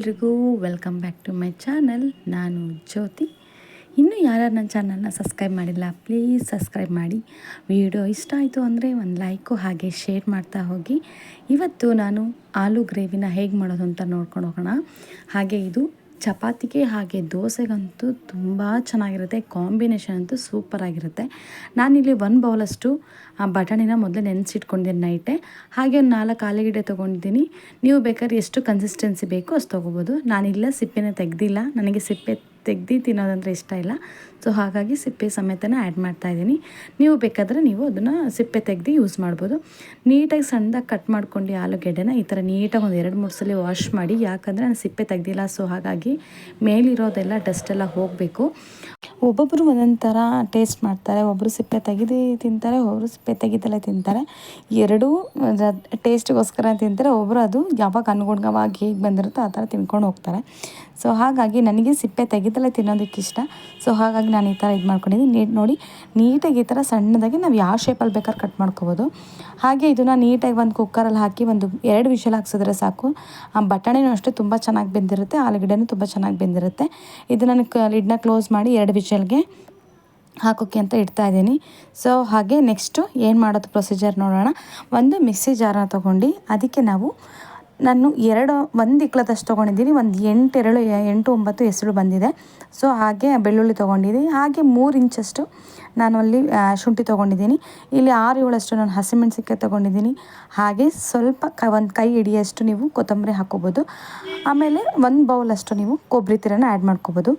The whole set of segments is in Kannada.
ಎಲ್ರಿಗೂ welcome back to my channel. ನಾನು ಜ್ಯೋತಿ. ಇನ್ನೂ ಯಾರ್ಯಾರು ನನ್ನ ಚಾನಲ್ನ ಸಬ್ಸ್ಕ್ರೈಬ್ ಮಾಡಿಲ್ಲ, ಪ್ಲೀಸ್ ಸಬ್ಸ್ಕ್ರೈಬ್ ಮಾಡಿ. ವಿಡಿಯೋ ಇಷ್ಟ ಆಯಿತು ಅಂದರೆ ಒಂದು ಲೈಕು, ಹಾಗೆ ಶೇರ್ ಮಾಡ್ತಾ ಹೋಗಿ. ಇವತ್ತು ನಾನು ಆಲೂ ಗ್ರೇವಿನ ಹೇಗೆ ಮಾಡೋದು ಅಂತ ನೋಡ್ಕೊಂಡು ಹೋಗೋಣ. ಹಾಗೆ ಇದು ಚಪಾತಿಗೆ ಹಾಗೆ ದೋಸೆಗಂತೂ ತುಂಬ ಚೆನ್ನಾಗಿರುತ್ತೆ. ಕಾಂಬಿನೇಷನ್ ಅಂತೂ ಸೂಪರಾಗಿರುತ್ತೆ ನಾನಿಲ್ಲಿ ಒನ್ ಬೌಲಷ್ಟು ಆ, ಬಟಾಣಿನ ಮೊದಲೇ ನೆನೆಸಿಟ್ಕೊಂಡಿದ್ದೀನಿ ನೈಟೆ ಹಾಗೆ ಒಂದು ನಾಲ್ಕು ಆಲೂಗಡ್ಡೆ ತೊಗೊಂಡಿದ್ದೀನಿ. ನೀವು ಬೇಕಾದ್ರೆ ಎಷ್ಟು ಕನ್ಸಿಸ್ಟೆನ್ಸಿ ಬೇಕೋ ಅಷ್ಟು ತೊಗೋಬೋದು. ನಾನಿಲ್ಲ, ಸಿಪ್ಪೆನ ತೆಗೆದಿಲ್ಲ. ನನಗೆ ಸಿಪ್ಪೆ ತೆಗ್ದು ತಿನ್ನೋದಂದ್ರೆ ಇಷ್ಟ ಇಲ್ಲ. ಸೊ ಹಾಗಾಗಿ ಸಿಪ್ಪೆ ಸಮೇತನ ಆ್ಯಡ್ ಮಾಡ್ತಾಯಿದ್ದೀನಿ ನೀವು ಬೇಕಾದರೆ ನೀವು ಅದನ್ನು ಸಿಪ್ಪೆ ತೆಗ್ದು ಯೂಸ್ ಮಾಡ್ಬೋದು. ನೀಟಾಗಿ ಸಣ್ಣದಾಗಿ ಕಟ್ ಮಾಡ್ಕೊಂಡು ಆಲೂಗೆಡ್ಡೆನ ಈ ಥರ ನೀಟಾಗಿ ಒಂದು ಎರಡು ಮೂರು ಸಲ ವಾಶ್ ಮಾಡಿ, ಯಾಕಂದರೆ ನಾನು ಸಿಪ್ಪೆ ತೆಗ್ದಿಲ್ಲ. ಸೊ ಹಾಗಾಗಿ ಮೇಲಿರೋದೆಲ್ಲ ಡಸ್ಟ್ ಎಲ್ಲ ಹೋಗಬೇಕು. ಒಬ್ಬೊಬ್ಬರು ಒಂದೊಂದು ಥರ ಟೇಸ್ಟ್ ಮಾಡ್ತಾರೆ. ಒಬ್ಬರು ಸಿಪ್ಪೆ ತೆಗೆದು ತಿಂತಾರೆ ಒಬ್ಬರು ಸಿಪ್ಪೆ ತೆಗೆದಲ್ಲೇ ತಿಂತಾರೆ. ಎರಡೂ ಟೇಸ್ಟಿಗೋಸ್ಕರ ತಿಂತಾರೆ. ಒಬ್ಬರು ಅದು ಯಾವಾಗ ಅನುಗುಣವಾಗಿ ಹೇಗೆ ಬಂದಿರುತ್ತೋ ಆ ಥರ ತಿನ್ಕೊಂಡು ಹೋಗ್ತಾರೆ. ಸೊ ಹಾಗಾಗಿ ನನಗೆ ಸಿಪ್ಪೆ ತೆಗೆದಲ್ಲೇ ತಿನ್ನೋದಕ್ಕೆ ಇಷ್ಟ. ಸೊ ಹಾಗಾಗಿ ನಾನು ಈ ಥರ ಇದು ಮಾಡ್ಕೊಂಡಿದ್ದೀನಿ. ನೀಟ್ ನೋಡಿ, ನೀಟಾಗಿ ಈ ಥರ ಸಣ್ಣದಾಗಿ ನಾವು ಯಾವ ಶೇಪಲ್ಲಿ ಬೇಕಾದ್ರೆ ಕಟ್ ಮಾಡ್ಕೋಬೋದು. ಹಾಗೆ ಇದನ್ನು ನೀಟಾಗಿ ಒಂದು ಕುಕ್ಕರಲ್ಲಿ ಹಾಕಿ ಒಂದು ಎರಡು ವಿಷಲ್ ಹಾಕ್ಸಿದ್ರೆ ಸಾಕು. ಆ ಬಟಾಣಿನೂ ಅಷ್ಟೇ ತುಂಬ ಚೆನ್ನಾಗಿ ಬೆಂದಿರುತ್ತೆ. ಆಲೂಗಡ್ಡೆನೂ ತುಂಬ ಚೆನ್ನಾಗಿ ಬೆಂದಿರುತ್ತೆ. ಇದು ನಾನು ಕ ಲಿಡ್ನ ಕ್ಲೋಸ್ ಮಾಡಿ ಎರಡು ವಿಷಲ್ಗೆ ಹಾಕೋಕ್ಕೆ ಅಂತ ಇಡ್ತಾ ಇದ್ದೀನಿ. ಸೊ ಹಾಗೆ ನೆಕ್ಸ್ಟು ಏನು ಮಾಡೋದು ಪ್ರೊಸೀಜರ್ ನೋಡೋಣ. ಒಂದು ಮಿಕ್ಸಿ ಜಾರನ್ನ ತೊಗೊಂಡು ಅದಕ್ಕೆ ನಾವು ನಾನು ಎರಡು, ಒಂದು ಇಕ್ಳದಷ್ಟು ತೊಗೊಂಡಿದ್ದೀನಿ. ಒಂದು ಎಂಟು ಎರಡು ಎಂಟು, ಒಂಬತ್ತು ಹೆಸರು ಬಂದಿದೆ. ಸೊ ಹಾಗೆ ಬೆಳ್ಳುಳ್ಳಿ ತೊಗೊಂಡಿದ್ದೀನಿ. ಹಾಗೆ ಮೂರು ಇಂಚಷ್ಟು ನಾನು ಅಲ್ಲಿ ಶುಂಠಿ ತೊಗೊಂಡಿದ್ದೀನಿ. ಇಲ್ಲಿ ಆರು, ಏಳಷ್ಟು ನಾನು ಹಸಿಮೆಣ್ಸಿನ್ಕಾಯಿ ತೊಗೊಂಡಿದ್ದೀನಿ. ಹಾಗೆ ಸ್ವಲ್ಪ ಕ, ಒಂದು ಕೈ ಹಿಡಿಯಷ್ಟು ನೀವು ಕೊತ್ತಂಬರಿ ಹಾಕ್ಕೋಬೋದು. ಆಮೇಲೆ ಒಂದು ಬೌಲಷ್ಟು ನೀವು ಕೊಬ್ಬರಿ ತಿರನ ಆ್ಯಡ್ ಮಾಡ್ಕೋಬೋದು.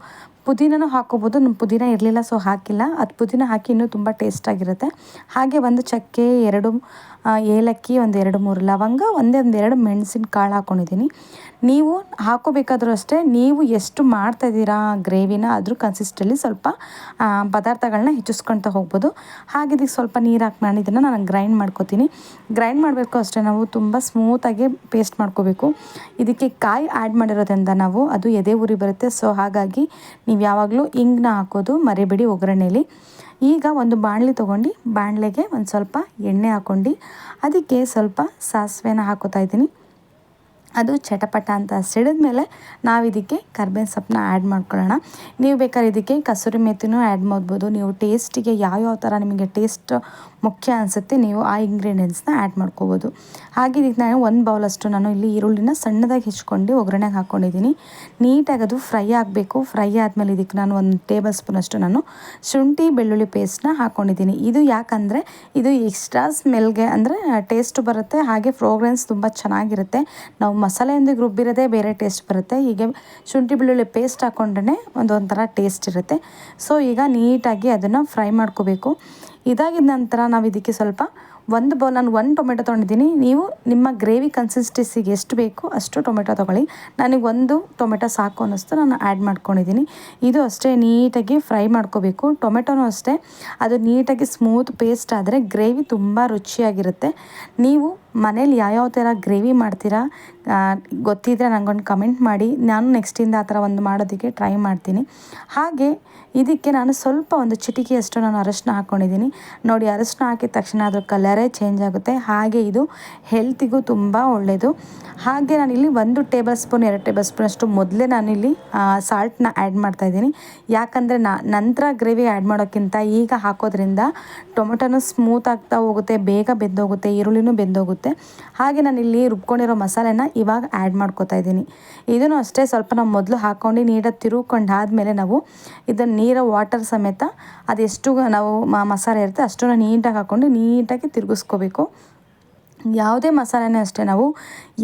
ಪುದೀನೂ ಹಾಕ್ಕೋಬೋದು ನಮ್ಮ ಪುದೀನ ಇರಲಿಲ್ಲ ಸೊ ಹಾಕಿಲ್ಲ. ಅದು ಪುದೀನ ಹಾಕಿ ಇನ್ನೂ ತುಂಬ ಟೇಸ್ಟಾಗಿರುತ್ತೆ ಹಾಗೆ ಒಂದು ಚಕ್ಕೆ, ಎರಡು ಏಲಕ್ಕಿ, ಒಂದು ಎರಡು, ಮೂರು ಲವಂಗ, ಒಂದೇ ಒಂದು ಎರಡು ಮೆಣಸಿನ ಕಾಳು ಹಾಕ್ಕೊಂಡಿದ್ದೀನಿ ನೀವು ಹಾಕೋಬೇಕಾದ್ರೂ ಅಷ್ಟೇ, ನೀವು ಎಷ್ಟು ಮಾಡ್ತಾಯಿದ್ದೀರಾ ಗ್ರೇವಿನ, ಅದ್ರ ಕನ್ಸಿಸ್ಟಲ್ಲಿ ಸ್ವಲ್ಪ ಪದಾರ್ಥಗಳನ್ನ ಹೆಚ್ಚಿಸ್ಕೊಳ್ತಾ ಹೋಗ್ಬೋದು. ಹಾಗೆ ಇದಕ್ಕೆ ಸ್ವಲ್ಪ ನೀರು ಹಾಕಿ ನಾನು ನಾನು ಗ್ರೈಂಡ್ ಮಾಡ್ಕೋತೀನಿ. ಗ್ರೈಂಡ್ ಮಾಡಬೇಕು ಅಷ್ಟೇ, ನಾವು ತುಂಬ ಸ್ಮೂತಾಗಿ ಪೇಸ್ಟ್ ಮಾಡ್ಕೋಬೇಕು. ಇದಕ್ಕೆ ಕಾಯಿ ಆ್ಯಡ್ ಮಾಡಿರೋದ್ರಿಂದ ನಾವು, ಅದು ಎದೆ ಉರಿ ಬರುತ್ತೆ ಸೊ ಹಾಗಾಗಿ ನೀವು ಯಾವಾಗಲೂ ಇಂಗ್ನ ಹಾಕೋದು ಮರಿಬೇಡಿ ಒಗ್ಗರಣೆಯಲ್ಲಿ ಈಗ ಒಂದು ಬಾಣಲೆ ತೊಗೊಂಡು, ಬಾಣಲೆಗೆ ಒಂದು ಸ್ವಲ್ಪ ಎಣ್ಣೆ ಹಾಕ್ಕೊಂಡು ಅದಕ್ಕೆ ಸ್ವಲ್ಪ ಸಾಸಿವೆನ ಹಾಕೋತಾ ಇದ್ದೀನಿ. ಅದು ಚಟಪಟ ಅಂತ ಸಿಡಿದ ಮೇಲೆ ನಾವು ಇದಕ್ಕೆ ಕರ್ಬೇವಿನ ಸೊಪ್ಪನ್ನ ಆ್ಯಡ್ ಮಾಡ್ಕೊಳ್ಳೋಣ. ನೀವು ಬೇಕಾದ್ರೆ ಇದಕ್ಕೆ ಕಸೂರಿ ಮೆತ್ತಿನೂ ಆ್ಯಡ್ ಮಾಡ್ಬೋದು. ನೀವು ಟೇಸ್ಟಿಗೆ ಯಾವ್ಯಾವ ಥರ ನಿಮಗೆ ಟೇಸ್ಟ್ ಮುಖ್ಯ ಅನಿಸುತ್ತೆ, ನೀವು ಆ ಇಂಗ್ರೀಡಿಯೆಂಟ್ಸ್ನ ಆ್ಯಡ್ ಮಾಡ್ಕೋಬೋದು. ಹಾಗೆ ಇದಕ್ಕೆ ನಾನು ಒಂದು ಬೌಲಷ್ಟು ನಾನು ಇಲ್ಲಿ ಈರುಳ್ಳಿನ ಸಣ್ಣದಾಗಿ ಹೆಚ್ಕೊಂಡು ಒಗ್ಗರಣೆಗೆ ಹಾಕ್ಕೊಂಡಿದ್ದೀನಿ ನೀಟಾಗಿ ಅದು ಫ್ರೈ ಆಗಬೇಕು. ಫ್ರೈ ಆದಮೇಲೆ ಇದಕ್ಕೆ ನಾನು ಒಂದು ಟೇಬಲ್ ಸ್ಪೂನಷ್ಟು ನಾನು ಶುಂಠಿ, ಬೆಳ್ಳುಳ್ಳಿ ಪೇಸ್ಟ್ನ ಹಾಕ್ಕೊಂಡಿದ್ದೀನಿ ಇದು ಯಾಕಂದರೆ ಇದು ಎಕ್ಸ್ಟ್ರಾ ಸ್ಮೆಲ್ಗೆ ಅಂದರೆ ಟೇಸ್ಟ್ ಬರುತ್ತೆ, ಹಾಗೆ ಫ್ರೋಗ್ರೆನ್ಸ್ ತುಂಬ ಚೆನ್ನಾಗಿರುತ್ತೆ. ನಾವು ಮಸಾಲೆಯೊಂದಿಗೆ ರುಬ್ಬಿರೋದೇ ಬೇರೆ ಟೇಸ್ಟ್ ಬರುತ್ತೆ. ಹೀಗೆ ಶುಂಠಿ, ಬೆಳ್ಳುಳ್ಳಿ ಪೇಸ್ಟ್ ಹಾಕ್ಕೊಂಡ್ರೆ ಒಂದೊಂಥರ ಟೇಸ್ಟ್ ಇರುತ್ತೆ. ಸೊ ಈಗ ನೀಟಾಗಿ ಅದನ್ನು ಫ್ರೈ ಮಾಡ್ಕೋಬೇಕು. ಇದಾಗಿದ ನಂತರ ನಾವು ಇದಕ್ಕೆ ಸ್ವಲ್ಪ ಒಂದು ಬೌಲ್ ನಾನು ಒಂದು ಟೊಮೆಟೊ ತೊಗೊಂಡಿದ್ದೀನಿ. ನೀವು ನಿಮ್ಮ ಗ್ರೇವಿ ಕನ್ಸಿಸ್ಟೆನ್ಸಿಗೆ ಎಷ್ಟು ಬೇಕು ಅಷ್ಟು ಟೊಮೆಟೊ ತೊಗೊಳ್ಳಿ. ನನಗೆ ಒಂದು ಟೊಮೆಟೊ ಸಾಕು ಅನ್ನಿಸ್ತು ನಾನು ಆ್ಯಡ್ ಮಾಡ್ಕೊಂಡಿದ್ದೀನಿ. ಇದು ಅಷ್ಟೇ ನೀಟಾಗಿ ಫ್ರೈ ಮಾಡ್ಕೋಬೇಕು. ಟೊಮೆಟೊನೂ ಅಷ್ಟೇ. ಅದು ನೀಟಾಗಿ ಸ್ಮೂತ್ ಪೇಸ್ಟ್ ಆದರೆ ಗ್ರೇವಿ ತುಂಬ ರುಚಿಯಾಗಿರುತ್ತೆ. ನೀವು ಮನೇಲಿ ಯಾವ್ಯಾವ ಥರ ಗ್ರೇವಿ ಮಾಡ್ತೀರಾ ಗೊತ್ತಿದ್ದರೆ ನನಗೊಂದು ಕಮೆಂಟ್ ಮಾಡಿ. ನಾನು ನೆಕ್ಸ್ಟಿಂದ ಆ ಥರ ಒಂದು ಮಾಡೋದಕ್ಕೆ ಟ್ರೈ ಮಾಡ್ತೀನಿ. ಹಾಗೆ ಇದಕ್ಕೆ ನಾನು ಸ್ವಲ್ಪ ಒಂದು ಚಿಟಿಕೆಯಷ್ಟು ನಾನು ಅರಶಿನ ಹಾಕ್ಕೊಂಡಿದ್ದೀನಿ ನೋಡಿ, ಅರಶಿನ ಹಾಕಿದ ತಕ್ಷಣ ಅದ್ರ ಕಲರೇ ಚೇಂಜ್ ಆಗುತ್ತೆ. ಹಾಗೆ ಇದು ಹೆಲ್ತಿಗೂ ತುಂಬ ಒಳ್ಳೆಯದು ಹಾಗೆ ನಾನಿಲ್ಲಿ ಒಂದು ಟೇಬಲ್ ಸ್ಪೂನ್ ಎರಡು ಟೇಬಲ್ ಸ್ಪೂನ್ ಅಷ್ಟು ಮೊದಲೇ ನಾನಿಲ್ಲಿ ಸಾಲ್ಟನ್ನ ಆ್ಯಡ್ ಮಾಡ್ತಾಯಿದ್ದೀನಿ ಯಾಕಂದರೆ ನಾ, ನಂತರ ಗ್ರೇವಿ ಆ್ಯಡ್ ಮಾಡೋಕ್ಕಿಂತ ಈಗ ಹಾಕೋದ್ರಿಂದ ಟೊಮೆಟೊನೂ ಸ್ಮೂತ್ ಆಗ್ತಾ ಹೋಗುತ್ತೆ, ಬೇಗ ಬೆಂದೋಗುತ್ತೆ, ಈರುಳ್ಳಿನೂ ಬೆಂದೋಗುತ್ತೆ. ಹಾಗೆ ನಾನು ಇಲ್ಲಿ ರುಬ್ಕೊಂಡಿರೋ ಮಸಾಲೆನ ಇವಾಗ ಆ್ಯಡ್ ಮಾಡ್ಕೋತಾ ಇದ್ದೀನಿ. ಇದನ್ನು ಅಷ್ಟೇ ಸ್ವಲ್ಪ ನಾವು ಮೊದಲು ಹಾಕ್ಕೊಂಡು ನೀಟಾಗಿ ತಿರುಗ್ಕೊಂಡು ಆದಮೇಲೆ ನಾವು ಇದನ್ನು ನೀರು ವಾಟರ್ ಸಮೇತ ಅದೆಷ್ಟು ನಾವು ಮಸಾಲೆ ಇರುತ್ತೆ ಅಷ್ಟನ್ನು ನೀಟಾಗಿ ಹಾಕ್ಕೊಂಡು ನೀಟಾಗಿ ತಿರುಗಿಸ್ಕೋಬೇಕು. ಯಾವುದೇ ಮಸಾಲೆನೇ ಅಷ್ಟೇ, ನಾವು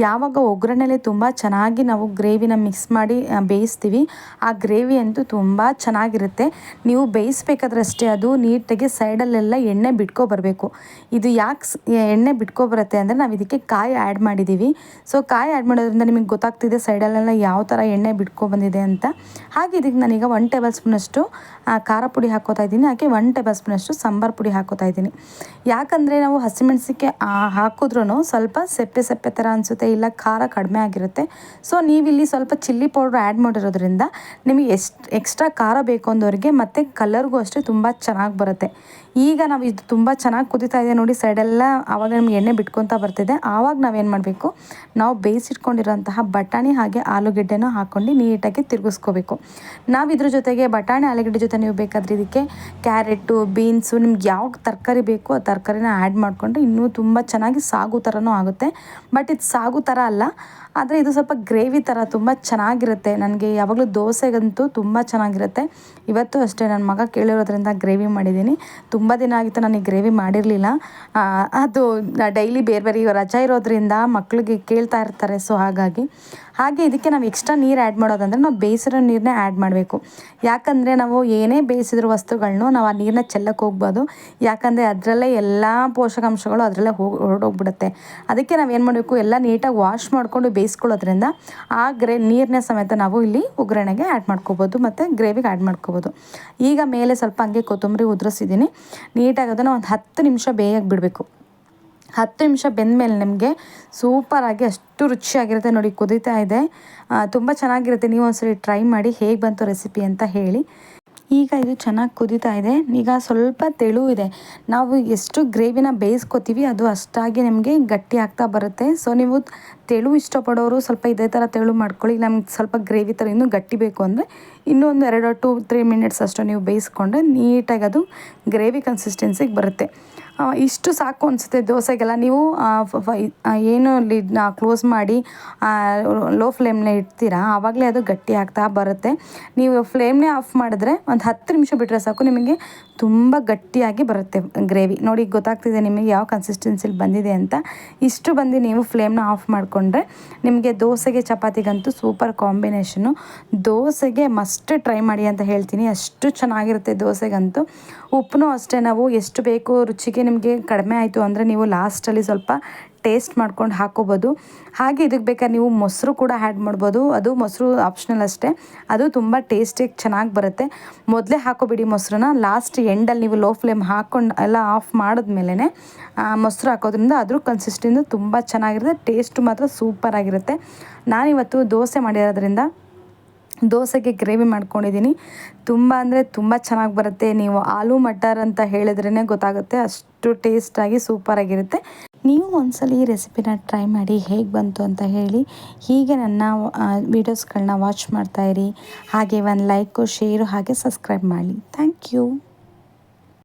ಯಾವಾಗ ಒಗ್ಗರಣೆಲೆ ತುಂಬ ಚೆನ್ನಾಗಿ ನಾವು ಗ್ರೇವಿನ ಮಿಕ್ಸ್ ಮಾಡಿ ಬೇಯಿಸ್ತೀವಿ, ಆ ಗ್ರೇವಿ ಅಂತೂ ತುಂಬ ಚೆನ್ನಾಗಿರುತ್ತೆ. ನೀವು ಬೇಯಿಸ್ಬೇಕಾದ್ರೆ ಅಷ್ಟೇ ಅದು ನೀಟಾಗಿ ಸೈಡಲ್ಲೆಲ್ಲ ಎಣ್ಣೆ ಬಿಟ್ಕೊಬರಬೇಕು ಇದು ಯಾಕೆ ಎಣ್ಣೆ ಬಿಟ್ಕೊಬರುತ್ತೆ ಅಂದರೆ ನಾವು ಇದಕ್ಕೆ ಕಾಯಿ ಆ್ಯಡ್ ಮಾಡಿದ್ದೀವಿ ಸೊ, ಕಾಯಿ ಆ್ಯಡ್ ಮಾಡೋದ್ರಿಂದ ನಿಮಗೆ ಗೊತ್ತಾಗ್ತಿದೆ ಸೈಡಲ್ಲೆಲ್ಲ ಯಾವ ಥರ ಎಣ್ಣೆ ಬಿಟ್ಕೊಬಂದಿದೆ ಅಂತ. ಹಾಗೆ ಇದಕ್ಕೆ ನಾನೀಗ ಒನ್ ಟೇಬಲ್ ಸ್ಪೂನಷ್ಟು ಖಾರ ಪುಡಿ ಹಾಕೋತಾ ಇದ್ದೀನಿ. ಹಾಗೆ ಒನ್ ಟೇಬಲ್ ಸ್ಪೂನಷ್ಟು ಸಾಂಬಾರು ಪುಡಿ ಹಾಕೋತಾ ಇದ್ದೀನಿ. ಯಾಕಂದರೆ ನಾವು ಹಸಿಮೆಣಸಿಕೆ ಹಾಕೋ ಹಾಕಿದ್ರೂ ಸ್ವಲ್ಪ ಸೆಪ್ಪೆ ಸೆಪ್ಪೆ ಥರ ಅನಿಸುತ್ತೆ, ಇಲ್ಲ ಖಾರ ಕಡಿಮೆ ಆಗಿರುತ್ತೆ. ಸೊ ನೀವಿಲ್ಲಿ ಸ್ವಲ್ಪ ಚಿಲ್ಲಿ ಪೌಡ್ರ್ ಆ್ಯಡ್ ಮಾಡಿರೋದ್ರಿಂದ ನಿಮಗೆ ಎಷ್ಟು, ಎಕ್ಸ್ಟ್ರಾ ಖಾರ ಬೇಕು ಅಂದವ್ರಿಗೆ ಮತ್ತು ಕಲರ್ಗೂ ಅಷ್ಟೇ ತುಂಬ ಚೆನ್ನಾಗಿ ಬರುತ್ತೆ. ಈಗ ನಾವು ಇದು ತುಂಬ ಚೆನ್ನಾಗಿ ಕುದೀತಾ ಇದೆ ನೋಡಿ, ಸೈಡೆಲ್ಲ ಆವಾಗ ನಮ್ಗೆ ಎಣ್ಣೆ ಬಿಟ್ಕೊತಾ ಬರ್ತಿದೆ. ಆವಾಗ ನಾವೇನು ಮಾಡಬೇಕು, ನಾವು ಬೇಯಿಸಿಟ್ಕೊಂಡಿರೋಂತಹ ಬಟಾಣಿ ಹಾಗೆ ಆಲೂಗೆಡ್ಡೆನೂ ಹಾಕ್ಕೊಂಡು ನೀಟಾಗಿ ತಿರುಗಿಸ್ಕೋಬೇಕು. ನಾವು ಇದ್ರ ಜೊತೆಗೆ ಬಟಾಣಿ, ಆಲೂಗೆಡ್ಡೆ ಜೊತೆ ನೀವು ಬೇಕಾದ್ರೆ ಇದಕ್ಕೆ ಕ್ಯಾರೆಟು, ಬೀನ್ಸು, ನಿಮ್ಗೆ ಯಾವ ತರಕಾರಿ ಬೇಕು ಆ ತರಕಾರಿನ ಆ್ಯಡ್ ಮಾಡಿಕೊಂಡು ಇನ್ನೂ ತುಂಬ ಚೆನ್ನಾಗಿ ಸಾಗು ಥರನೂ ಆಗುತ್ತೆ. ಬಟ್ ಇದು ಸಾಗು ಥರ ಅಲ್ಲ. ಆದರೆ ಇದು ಸ್ವಲ್ಪ ಗ್ರೇವಿ ಥರ ತುಂಬ ಚೆನ್ನಾಗಿರುತ್ತೆ. ನನಗೆ ಯಾವಾಗಲೂ ದೋಸೆಗಂತೂ ತುಂಬ ಚೆನ್ನಾಗಿರುತ್ತೆ. ಇವತ್ತು ಅಷ್ಟೇ ನನ್ನ ಮಗ ಕೇಳಿರೋದ್ರಿಂದ ಗ್ರೇವಿ ಮಾಡಿದ್ದೀನಿ. ತುಂಬ ದಿನ ಆಗಿತ್ತು ನನಗೆ ಗ್ರೇವಿ ಮಾಡಿರಲಿಲ್ಲ. ಅದು ಡೈಲಿ ಬೇರೆ ಬೇರೆ ರಜಾ ಇರೋದ್ರಿಂದ ಮಕ್ಕಳಿಗೆ ಕೇಳ್ತಾ ಇರ್ತಾರೆ, ಸೊ ಹಾಗಾಗಿ. ಹಾಗೆ ಇದಕ್ಕೆ ನಾವು ಎಕ್ಸ್ಟ್ರಾ ನೀರು ಆ್ಯಡ್ ಮಾಡೋದಂದರೆ ನಾವು ಬೇಯಿಸಿರೋ ನೀರನ್ನೇ ಆ್ಯಡ್ ಮಾಡಬೇಕು. ಯಾಕಂದರೆ ನಾವು ಏನೇ ಬೇಯಿಸಿದ್ರು ವಸ್ತುಗಳನ್ನೂ ನಾವು ಆ ನೀರನ್ನ ಚೆಲ್ಲಕ್ಕೆ ಹೋಗ್ಬೋದು. ಯಾಕಂದರೆ ಅದರಲ್ಲೇ ಎಲ್ಲ ಪೋಷಕಾಂಶಗಳು ಅದರಲ್ಲೇ ಹೋಗಿ ಹೊರಡೋಗ್ಬಿಡುತ್ತೆ. ಅದಕ್ಕೆ ನಾವು ಏನು ಮಾಡಬೇಕು? ಎಲ್ಲ ನೀಟಾಗಿ ವಾಶ್ ಮಾಡಿಕೊಂಡು ಬೇಯಿಸ್ಕೊಳ್ಳೋದ್ರಿಂದ ಆ ಗ್ರೇ ನೀರನ್ನ ಸಮೇತ ನಾವು ಇಲ್ಲಿ ಒಗ್ಗರಣೆಗೆ ಆ್ಯಡ್ ಮಾಡ್ಕೋಬೋದು ಮತ್ತು ಗ್ರೇವಿಗೆ ಆ್ಯಡ್ ಮಾಡ್ಕೋಬೋದು. ಈಗ ಮೇಲೆ ಸ್ವಲ್ಪ ಹಂಗೆ ಕೊತ್ತಂಬರಿ ಉದುರಿಸಿದ್ದೀನಿ. ನೀಟಾಗಿ ಅದನ್ನು ಒಂದು ಹತ್ತು ನಿಮಿಷ ಬೇಯಕ್ಕೆ ಬಿಡಬೇಕು ಹತ್ತು ನಿಮಿಷ ಬೆಂದಮೇಲೆ ನಿಮಗೆ ಸೂಪರಾಗಿ ಅಷ್ಟು ರುಚಿಯಾಗಿರುತ್ತೆ ನೋಡಿ, ಕುದೀತಾ ಇದೆ. ತುಂಬ ಚೆನ್ನಾಗಿರುತ್ತೆ. ನೀವು ಒಂದ್ಸರಿ ಟ್ರೈ ಮಾಡಿ ಹೇಗೆ ಬಂತು ರೆಸಿಪಿ ಅಂತ ಹೇಳಿ. ಈಗ ಇದು ಚೆನ್ನಾಗಿ ಕುದೀತಾ ಇದೆ. ಈಗ ಸ್ವಲ್ಪ ತೆಳು ಇದೆ. ನಾವು ಎಷ್ಟು ಗ್ರೇವಿನ ಬೇಯಿಸ್ಕೊತೀವಿ ಅದು ಅಷ್ಟಾಗಿ ನಿಮಗೆ ಗಟ್ಟಿ ಆಗ್ತಾ ಬರುತ್ತೆ. ಸೊ ನೀವು ತೆಳು ಇಷ್ಟಪಡೋರು ಸ್ವಲ್ಪ ಇದೇ ಥರ ತೆಳು ಮಾಡ್ಕೊಳ್ಳಿ. ನಮ್ಗೆ ಸ್ವಲ್ಪ ಗ್ರೇವಿ ಥರ ಇನ್ನೂ ಗಟ್ಟಿ ಬೇಕು ಅಂದರೆ ಇನ್ನೂ ಒಂದು ಎರಡು ಟು ತ್ರೀ ಮಿನಿಟ್ಸ್ ಅಷ್ಟು ನೀವು ಬೇಯಿಸ್ಕೊಂಡ್ರೆ ನೀಟಾಗಿ ಅದು ಗ್ರೇವಿ ಕನ್ಸಿಸ್ಟೆನ್ಸಿಗೆ ಬರುತ್ತೆ. ಇಷ್ಟು ಸಾಕು ಅನಿಸುತ್ತೆ ದೋಸೆಗೆಲ್ಲ. ನೀವು ಏನು ಲಿಡ್ನ ಕ್ಲೋಸ್ ಮಾಡಿ ಲೋ ಫ್ಲೇಮ್ನೇ ಇಡ್ತೀರಾ, ಆವಾಗಲೇ ಅದು ಗಟ್ಟಿ ಆಗ್ತಾ ಬರುತ್ತೆ. ನೀವು ಫ್ಲೇಮ್ನೇ ಆಫ್ ಮಾಡಿದ್ರೆ ಒಂದು ಹತ್ತು ನಿಮಿಷ ಬಿಟ್ಟರೆ ಸಾಕು, ನಿಮಗೆ ತುಂಬ ಗಟ್ಟಿಯಾಗಿ ಬರುತ್ತೆ ಗ್ರೇವಿ ನೋಡಿ ಗೊತ್ತಾಗ್ತಿದೆ ನಿಮಗೆ ಯಾವ ಕನ್ಸಿಸ್ಟೆನ್ಸಿಲಿ ಬಂದಿದೆ ಅಂತ. ಇಷ್ಟು ಬಂದು ನೀವು ಫ್ಲೇಮ್ನ ಆಫ್ ಮಾಡಿಕೊಂಡ್ರೆ ನಿಮಗೆ ದೋಸೆಗೆ ಚಪಾತಿಗಂತೂ ಸೂಪರ್ ಕಾಂಬಿನೇಷನು. ದೋಸೆಗೆ ಮಸ್ಟ್ ಟ್ರೈ ಮಾಡಿ ಅಂತ ಹೇಳ್ತೀನಿ. ಅಷ್ಟು ಚೆನ್ನಾಗಿರುತ್ತೆ ದೋಸೆಗಂತೂ. ಉಪ್ಪು ಅಷ್ಟೇ. ನಾವು ಎಷ್ಟು ಬೇಕು ರುಚಿಗೆ ನಿಮಗೆ ಕಡಿಮೆ ಆಯಿತು ಅಂದರೆ ನೀವು ಲಾಸ್ಟಲ್ಲಿ ಸ್ವಲ್ಪ ಟೇಸ್ಟ್ ಮಾಡ್ಕೊಂಡು ಹಾಕೋಬೋದು. ಹಾಗೆ ಇದಕ್ಕೆ ಬೇಕಾದ್ರೆ ನೀವು ಮೊಸರು ಕೂಡ ಆ್ಯಡ್ ಮಾಡ್ಬೋದು. ಅದು ಮೊಸರು ಆಪ್ಷನಲ್ ಅಷ್ಟೇ. ಅದು ತುಂಬ ಟೇಸ್ಟಿಗೆ ಚೆನ್ನಾಗಿ ಬರುತ್ತೆ. ಮೊದಲೇ ಹಾಕೋಬಿಡಿ ಮೊಸರನ್ನ. ಲಾಸ್ಟ್ ಎಂಡಲ್ಲಿ ನೀವು ಲೋ ಫ್ಲೇಮ್ ಹಾಕ್ಕೊಂಡು ಎಲ್ಲ ಆಫ್ ಮಾಡಿದ್ಮೇಲೆ ಮೊಸರು ಹಾಕೋದ್ರಿಂದ ಅದ್ರ ಕನ್ಸಿಸ್ಟೆನ್ಸಿ ತುಂಬ ಚೆನ್ನಾಗಿರುತ್ತೆ. ಟೇಸ್ಟು ಮಾತ್ರ ಸೂಪರಾಗಿರುತ್ತೆ ನಾನಿವತ್ತು ದೋಸೆ ಮಾಡಿರೋದ್ರಿಂದ ದೋಸೆಗೆ ಗ್ರೇವಿ ಮಾಡ್ಕೊಂಡಿದ್ದೀನಿ. ತುಂಬ ಅಂದರೆ ತುಂಬ ಚೆನ್ನಾಗಿ ಬರುತ್ತೆ. ನೀವು ಆಲೂ ಮಟರ್ ಅಂತ ಹೇಳಿದ್ರೇ ಗೊತ್ತಾಗುತ್ತೆ. ಅಷ್ಟು ಟೇಸ್ಟಾಗಿ ಸೂಪರಾಗಿರುತ್ತೆ. ನೀವು ಒಂದ್ಸಲ ಈ ರೆಸಿಪಿನ ಟ್ರೈ ಮಾಡಿ ಹೇಗೆ ಬಂತು ಅಂತ ಹೇಳಿ ಹೀಗೆ ನನ್ನ ವೀಡಿಯೋಸ್ಗಳನ್ನ ವಾಚ್ ಮಾಡ್ತಾಯಿರಿ ಹಾಗೆ ಒಂದು ಲೈಕು ಶೇರು ಹಾಗೆ ಸಬ್ಸ್ಕ್ರೈಬ್ ಮಾಡಿ. Thank you